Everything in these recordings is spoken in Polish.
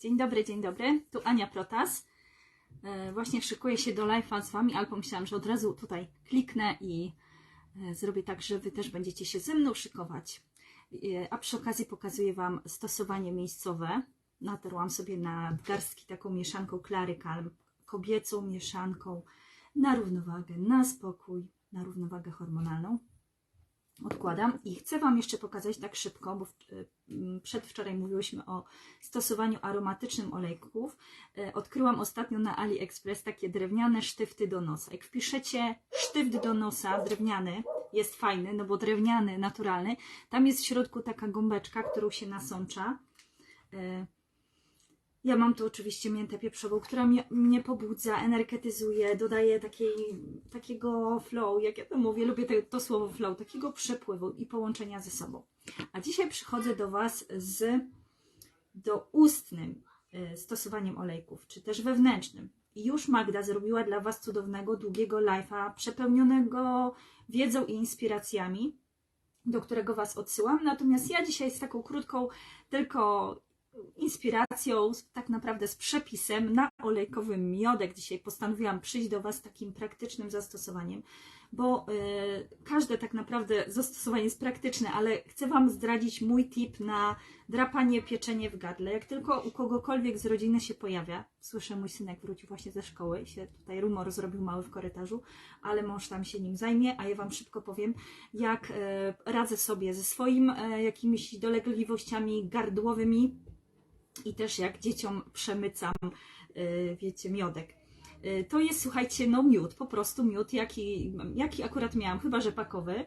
Dzień dobry, dzień dobry. Tu Ania Protas. E, Właśnie szykuję się do live'a z Wami, ale pomyślałam, że od razu tutaj kliknę i e, zrobię tak, że Wy też będziecie się ze mną szykować. E, A przy okazji pokazuję Wam stosowanie miejscowe. Natarłam sobie na garstki taką mieszanką Klary Kalm, kobiecą mieszanką na równowagę, na spokój, na równowagę hormonalną odkładam i chcę Wam jeszcze pokazać tak szybko, bo m, przedwczoraj mówiłyśmy o stosowaniu aromatycznym olejków. E, Odkryłam ostatnio na AliExpress takie drewniane sztyfty do nosa. Jak wpiszecie sztyft do nosa drewniany, jest fajny, no bo drewniany, naturalny, tam jest w środku taka gąbeczka, którą się nasącza. E, Ja mam tu oczywiście miętę pieprzową, która mnie, mnie pobudza, energetyzuje, dodaje takiej, takiego flow, jak ja to mówię, lubię te, to słowo flow, takiego przepływu i połączenia ze sobą. A dzisiaj przychodzę do Was z doustnym y, stosowaniem olejków, czy też wewnętrznym. Już Magda zrobiła dla Was cudownego, długiego live'a, przepełnionego wiedzą i inspiracjami, do którego Was odsyłam. Natomiast ja dzisiaj z taką krótką, tylko inspiracją, tak naprawdę z przepisem na olejkowy miodek. Dzisiaj postanowiłam przyjść do Was z takim praktycznym zastosowaniem, bo y, każde tak naprawdę zastosowanie jest praktyczne, ale chcę Wam zdradzić mój tip na drapanie, pieczenie w gardle. Jak tylko u kogokolwiek z rodziny się pojawia, słyszę, mój synek wrócił właśnie ze szkoły się tutaj rumor zrobił mały w korytarzu, ale mąż tam się nim zajmie, a ja Wam szybko powiem, jak e, radzę sobie ze swoimi e, jakimiś dolegliwościami gardłowymi i też jak dzieciom przemycam, e, wiecie, miodek. E, To jest, słuchajcie, no miód, po prostu miód, jaki, jaki akurat miałam, chyba rzepakowy.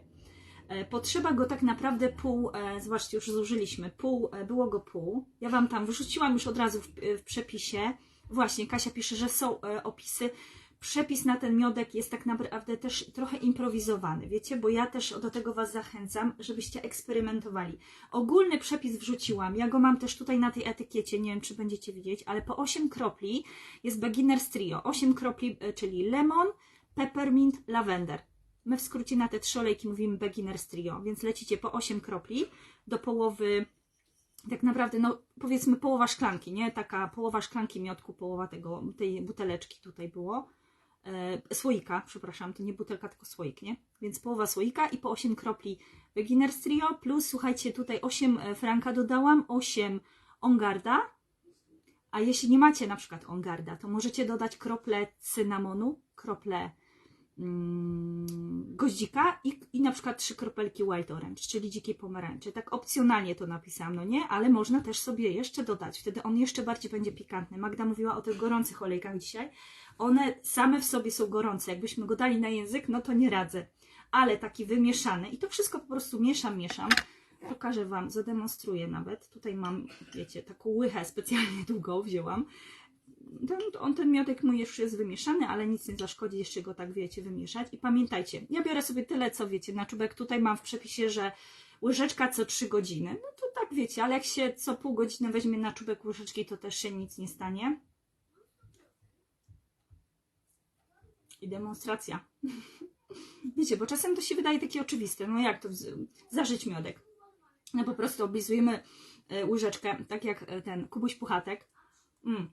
E, Potrzeba go tak naprawdę pół, e, zobaczcie, już zużyliśmy, pół, e, było go pół. Ja Wam tam wrzuciłam już od razu w, w przepisie. Właśnie, Kasia pisze, że są opisy. Przepis na ten miodek jest tak naprawdę też trochę improwizowany, wiecie, bo ja też do tego Was zachęcam, żebyście eksperymentowali. Ogólny przepis wrzuciłam, ja go mam też tutaj na tej etykiecie, nie wiem czy będziecie widzieć, ale po 8 kropli jest Beginner's Trio. 8 kropli, e, czyli lemon, peppermint, lavender. My w skrócie na te trzy olejki mówimy Beginner's Trio, więc lecicie po 8 kropli do połowy, tak naprawdę, no powiedzmy połowa szklanki, nie? Taka połowa szklanki miodku, połowa tego, tej buteleczki tutaj było. E, słoika, przepraszam, to nie butelka, tylko słoik, nie? Więc połowa słoika i po 8 kropli Beginner's Trio, plus słuchajcie, tutaj 8 franka dodałam, 8 ongarda, a jeśli nie macie na przykład ongarda, to możecie dodać krople cynamonu, krople mm, goździka i, i na przykład trzy kropelki white orange, czyli dzikiej pomarańczy. Tak opcjonalnie to napisałam, no nie? Ale można też sobie jeszcze dodać, wtedy on jeszcze bardziej będzie pikantny. Magda mówiła o tych gorących olejkach dzisiaj. One same w sobie są gorące. Jakbyśmy go dali na język, no to nie radzę. Ale taki wymieszany i to wszystko po prostu mieszam, mieszam. Pokażę Wam, zademonstruję nawet. Tutaj mam, wiecie, taką łychę specjalnie długą wzięłam. Ten, on, ten miodek mój już jest wymieszany, ale nic nie zaszkodzi jeszcze go tak, wiecie, wymieszać. I pamiętajcie, ja biorę sobie tyle, co wiecie, na czubek tutaj mam w przepisie, że łyżeczka co 3 godziny. No to tak wiecie, ale jak się co pół godziny weźmie na czubek łyżeczki, to też się nic nie stanie. I demonstracja. Wiecie, bo czasem to się wydaje takie oczywiste. No jak to zażyć miodek? No po prostu oblizujemy e, łyżeczkę, tak jak e, ten Kubuś Puchatek. Mm.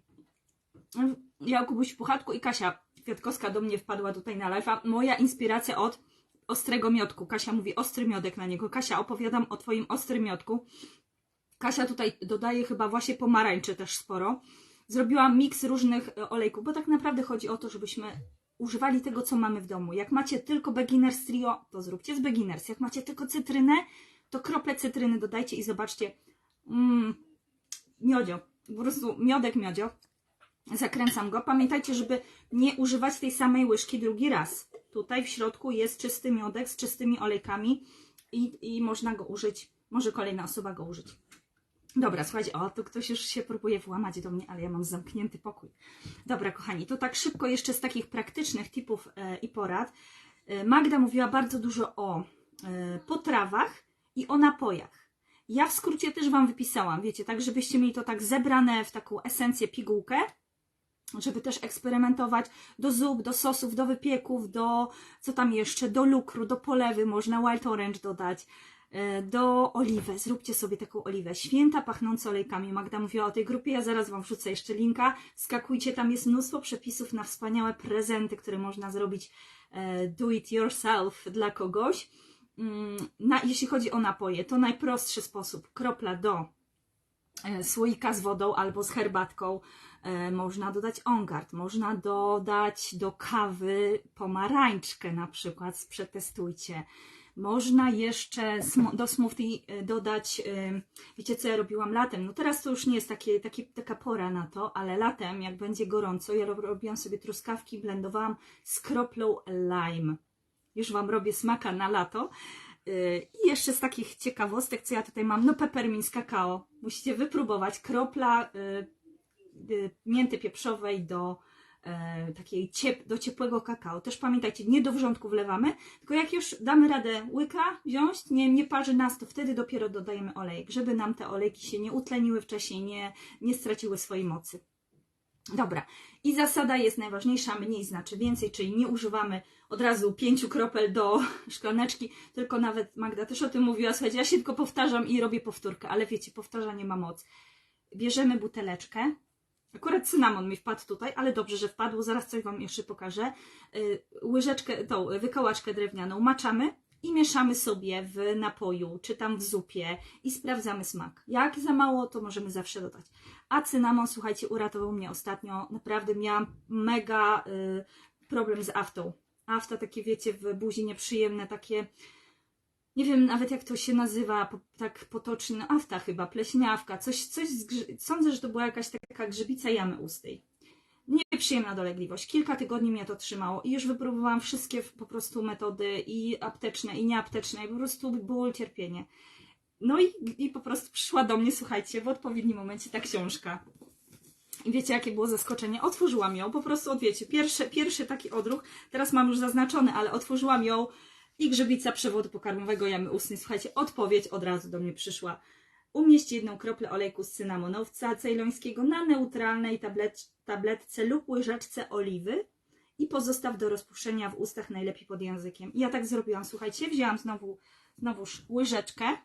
Ja o Kubuś Puchatku i Kasia Kwiatkowska do mnie wpadła tutaj na live'a. Moja inspiracja od ostrego miodku. Kasia mówi ostry miodek na niego. Kasia, opowiadam o Twoim ostrym miodku. Kasia tutaj dodaje chyba właśnie pomarańczy też sporo. Zrobiłam miks różnych e, olejków, bo tak naprawdę chodzi o to, żebyśmy używali tego, co mamy w domu. Jak macie tylko Beginners Trio, to zróbcie z Beginners. Jak macie tylko cytrynę, to krople cytryny dodajcie i zobaczcie. Mmm, miodzio. Po prostu miodek miodzio. Zakręcam go. Pamiętajcie, żeby nie używać tej samej łyżki drugi raz. Tutaj w środku jest czysty miodek z czystymi olejkami i, i można go użyć. Może kolejna osoba go użyć. Dobra, słuchajcie, o, tu ktoś już się próbuje włamać do mnie, ale ja mam zamknięty pokój. Dobra, kochani, to tak szybko jeszcze z takich praktycznych tipów e, i porad. E, Magda mówiła bardzo dużo o e, potrawach i o napojach. Ja w skrócie też Wam wypisałam, wiecie, tak żebyście mieli to tak zebrane w taką esencję pigułkę, żeby też eksperymentować do zup, do sosów, do wypieków, do co tam jeszcze, do lukru, do polewy, można white orange dodać. E, do oliwy. Zróbcie sobie taką oliwę. Święta pachnące olejkami. Magda mówiła o tej grupie, ja zaraz Wam wrzucę jeszcze linka. Skakujcie, tam jest mnóstwo przepisów na wspaniałe prezenty, które można zrobić e, do it yourself dla kogoś. Mm, Na, jeśli chodzi o napoje, to najprostszy sposób. Kropla do e, słoika z wodą albo z herbatką. Można dodać ongard, można dodać do kawy pomarańczkę na przykład, przetestujcie. Można jeszcze do smoothie e, dodać, e, wiecie co ja robiłam latem, no teraz to już nie jest takie, takie, taka pora na to, ale latem jak będzie gorąco, ja rob- robiłam sobie truskawki, blendowałam z kroplą lime. Już Wam robię smaka na lato. Yy, I jeszcze z takich ciekawostek, co ja tutaj mam, no peppermint z kakao. Musicie wypróbować. Kropla yy, mięty pieprzowej do takiej ciep do ciepłego kakao. Też pamiętajcie, nie do wrzątku wlewamy, tylko jak już damy radę łyka wziąć, nie, nie parzy nas, to wtedy dopiero dodajemy olejek, żeby nam te olejki się nie utleniły wcześniej, nie, nie straciły swojej mocy. Dobra, i zasada jest najważniejsza, mniej znaczy więcej, czyli nie używamy od razu pięciu kropel do szklaneczki, tylko nawet Magda też o tym mówiła, słuchajcie, ja się tylko powtarzam i robię powtórkę, ale wiecie, powtarzanie ma moc. Bierzemy buteleczkę, akurat cynamon mi wpadł tutaj, ale dobrze, że wpadł, zaraz coś Wam jeszcze pokażę. Y, Łyżeczkę, tą wykałaczkę drewnianą maczamy i mieszamy sobie w napoju, czy tam w zupie i sprawdzamy smak. Jak za mało, to możemy zawsze dodać. A cynamon, słuchajcie, uratował mnie ostatnio. Naprawdę miałam mega y, problem z aftą. Afta takie, wiecie, w buzi nieprzyjemne, takie... Nie wiem nawet jak to się nazywa, po, tak potocznie, no afta chyba, pleśniawka, coś, coś z. Sądzę, że to była jakaś taka grzybica jamy ustej. Nieprzyjemna dolegliwość. Kilka tygodni mnie to trzymało i już wypróbowałam wszystkie po prostu metody i apteczne, i nieapteczne, i po prostu ból, cierpienie. No i, i po prostu przyszła do mnie, słuchajcie, w odpowiednim momencie ta książka. I wiecie, jakie było zaskoczenie? Otworzyłam ją, po prostu, wiecie, pierwszy, pierwszy taki odruch, teraz mam już zaznaczony, ale otworzyłam ją i grzybica przewodu pokarmowego jamy ustnej. Słuchajcie, odpowiedź od razu do mnie przyszła. Umieść jedną kroplę olejku z cynamonowca cejlońskiego na neutralnej tablet, tabletce lub łyżeczce oliwy i pozostaw do rozpuszczenia w ustach, najlepiej pod językiem. I ja tak zrobiłam, słuchajcie, wzięłam znowu, znowuż łyżeczkę,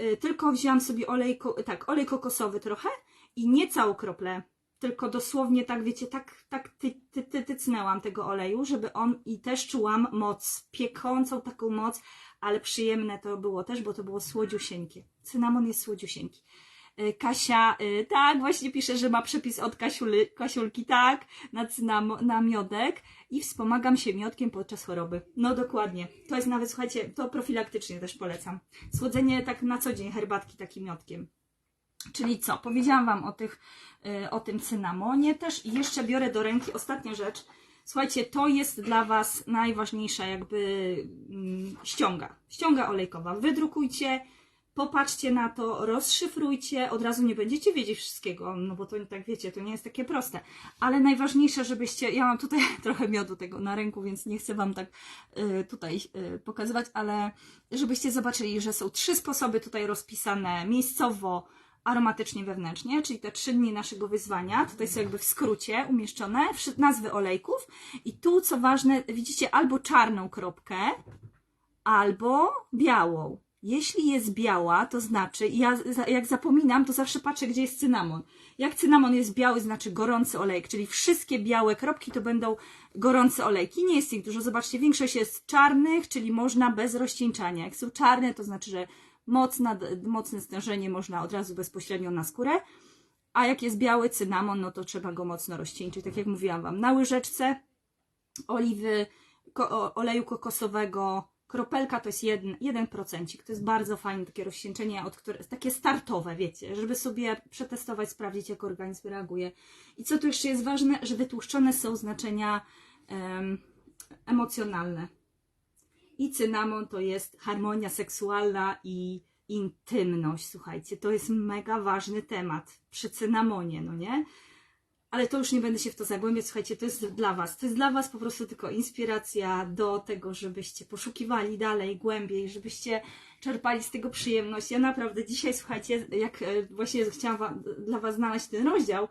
y, tylko wzięłam sobie olej, tak, olej kokosowy trochę i nie całą kroplę, tylko dosłownie tak, wiecie, tak, tak ty, ty, ty, tego oleju, żeby on i też czułam moc, piekącą taką moc, ale przyjemne to było też, bo to było słodziusieńkie. Cynamon jest słodziusieńki. Y, Kasia, y, tak, właśnie pisze, że ma przepis od Kasiuli, Kasiulki, tak, na, cynamo, na miodek i wspomagam się miodkiem podczas choroby. No dokładnie. To jest nawet, słuchajcie, to profilaktycznie też polecam. Słodzenie tak na co dzień herbatki takim miodkiem. Czyli co? Powiedziałam Wam o, tych, y, o tym cynamonie też i jeszcze biorę do ręki ostatnia rzecz. Słuchajcie, to jest dla Was najważniejsza jakby mm, ściąga. Ściąga olejkowa. Wydrukujcie, popatrzcie na to, rozszyfrujcie. Od razu nie będziecie wiedzieć wszystkiego, no bo to tak wiecie, to nie jest takie proste. Ale najważniejsze, żebyście, ja mam tutaj trochę miodu tego na ręku, więc nie chcę Wam tak y, tutaj y, pokazywać, ale żebyście zobaczyli, że są trzy sposoby tutaj rozpisane miejscowo, aromatycznie wewnętrznie, czyli te trzy dni naszego wyzwania. Tutaj są jakby w skrócie umieszczone nazwy olejków. I tu, co ważne, widzicie albo czarną kropkę, albo białą. Jeśli jest biała, to znaczy, ja jak zapominam, to zawsze patrzę, gdzie jest cynamon. Jak cynamon jest biały, znaczy gorący olejek, czyli wszystkie białe kropki to będą gorące olejki. Nie jest ich dużo, zobaczcie, większość jest czarnych, czyli można bez rozcieńczania. Jak są czarne, to znaczy, że mocna, mocne stężenie można od razu bezpośrednio na skórę. A jak jest biały cynamon, no to trzeba go mocno rozcieńczyć. Tak jak mówiłam Wam, na łyżeczce oliwy, ko- oleju kokosowego, kropelka to jest jeden, jeden procencik. To jest bardzo fajne takie rozcieńczenie, od które, takie startowe, wiecie, żeby sobie przetestować, sprawdzić, jak organizm reaguje. I co tu jeszcze jest ważne, że wytłuszczone są znaczenia em, emocjonalne. I cynamon to jest harmonia seksualna i intymność. Słuchajcie, to jest mega ważny temat przy cynamonie, no nie? Ale to już nie będę się w to zagłębiać. Słuchajcie, to jest dla Was. To jest dla Was po prostu tylko inspiracja do tego, żebyście poszukiwali dalej, głębiej, żebyście czerpali z tego przyjemność. Ja naprawdę dzisiaj, słuchajcie, jak e, właśnie chciałam dla Was znaleźć ten rozdział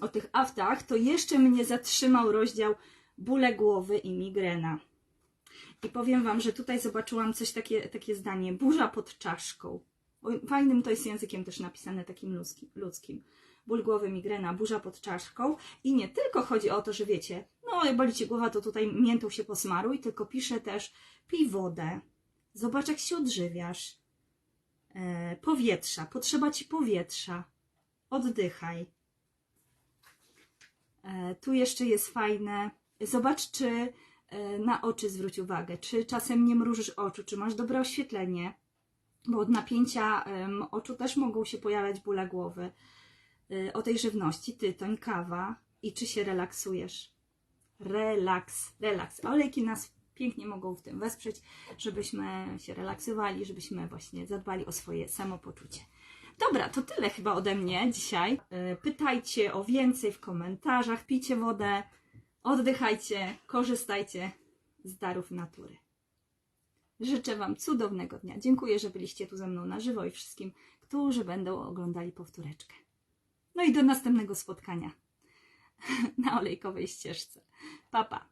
o tych aftach, to jeszcze mnie zatrzymał rozdział bóle głowy i migrena. I powiem Wam, że tutaj zobaczyłam coś takie, takie zdanie, burza pod czaszką. Fajnym to jest językiem też napisane, takim ludzkim. ludzkim. Ból głowy, migrena, burza pod czaszką. I nie tylko chodzi o to, że wiecie, no jak boli Cię głowa, to tutaj miętą się posmaruj, tylko pisze też pij wodę, zobacz jak się odżywiasz, e, powietrza, potrzeba Ci powietrza, oddychaj. E, tu jeszcze jest fajne, zobacz czy na oczy zwróć uwagę, czy czasem nie mrużysz oczu, czy masz dobre oświetlenie, bo od napięcia oczu też mogą się pojawiać bóle głowy. Y, O tej żywności, tytoń, kawa i czy się relaksujesz. Relaks, relaks. Olejki nas pięknie mogą w tym wesprzeć, żebyśmy się relaksowali, żebyśmy właśnie zadbali o swoje samopoczucie. Dobra, to tyle chyba ode mnie dzisiaj. Y, Pytajcie o więcej w komentarzach, pijcie wodę, oddychajcie, korzystajcie z darów natury. Życzę Wam cudownego dnia. Dziękuję, że byliście tu ze mną na żywo i wszystkim, którzy będą oglądali powtóreczkę. No i do następnego spotkania na olejkowej ścieżce. Pa, pa.